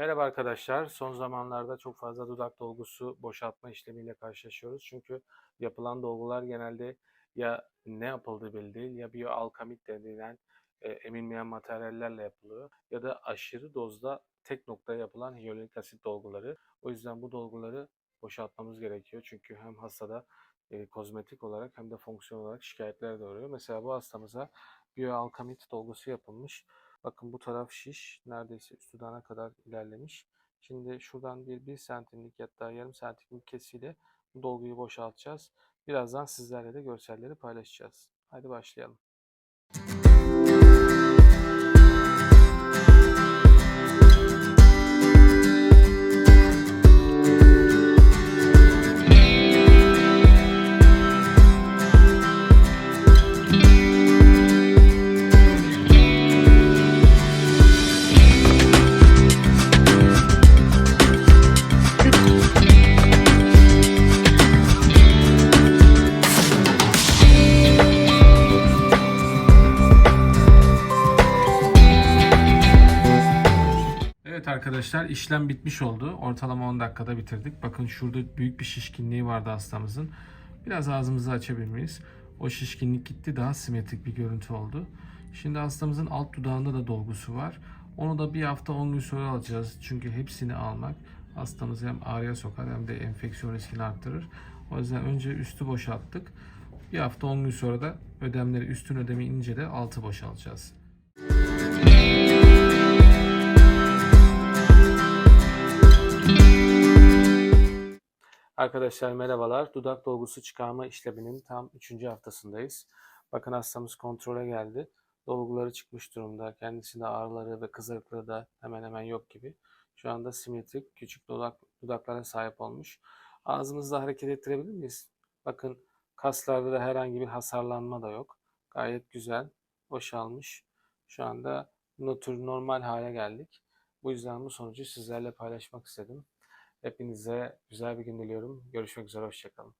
Merhaba arkadaşlar. Son zamanlarda çok fazla dudak dolgusu boşaltma işlemiyle karşılaşıyoruz. Çünkü yapılan dolgular genelde ya ne yapıldığı belli değil ya bioalkamit denilen e, emilmeyen materyallerle yapılıyor ya da aşırı dozda tek noktaya yapılan hyaluronik asit dolguları. O yüzden bu dolguları boşaltmamız gerekiyor. Çünkü hem hastada e, kozmetik olarak hem de fonksiyon olarak şikayetler doğuruyor. Mesela bu hastamıza bioalkamit dolgusu yapılmış. Bakın bu taraf şiş. Neredeyse üst dudağına kadar ilerlemiş. Şimdi şuradan bir, bir santimlik ya da yarım santimlik kesiyle bu dolguyu boşaltacağız. Birazdan sizlerle de görselleri paylaşacağız. Hadi başlayalım. Evet arkadaşlar işlem bitmiş oldu. Ortalama 10 dakikada bitirdik. Bakın şurada büyük bir şişkinliği vardı hastamızın. Biraz ağzımızı açabilir miyiz? O şişkinlik gitti. Daha simetrik bir görüntü oldu. Şimdi hastamızın alt dudağında da dolgusu var. Onu da bir hafta 10 gün sonra alacağız. Çünkü hepsini almak hastamızı hem ağrıya sokar hem de enfeksiyon riskini arttırır. O yüzden önce üstü boşalttık. Bir hafta 10 gün sonra da ödemleri üstün ödemi inince de altı boşaltacağız. Arkadaşlar merhabalar. Dudak dolgusu çıkarma işleminin tam 3. haftasındayız. Bakın hastamız kontrole geldi. Dolguları çıkmış durumda. Kendisinde ağrıları ve kızarıklığı da hemen hemen yok gibi. Şu anda simetrik küçük dudak, dudaklara sahip olmuş. Ağzımızda hareket ettirebilir miyiz? Bakın kaslarda da herhangi bir hasarlanma da yok. Gayet güzel. Boşalmış. Şu anda nötr normal hale geldik. Bu yüzden bu sonucu sizlerle paylaşmak istedim. Hepinize güzel bir gün diliyorum. Görüşmek üzere, hoşçakalın.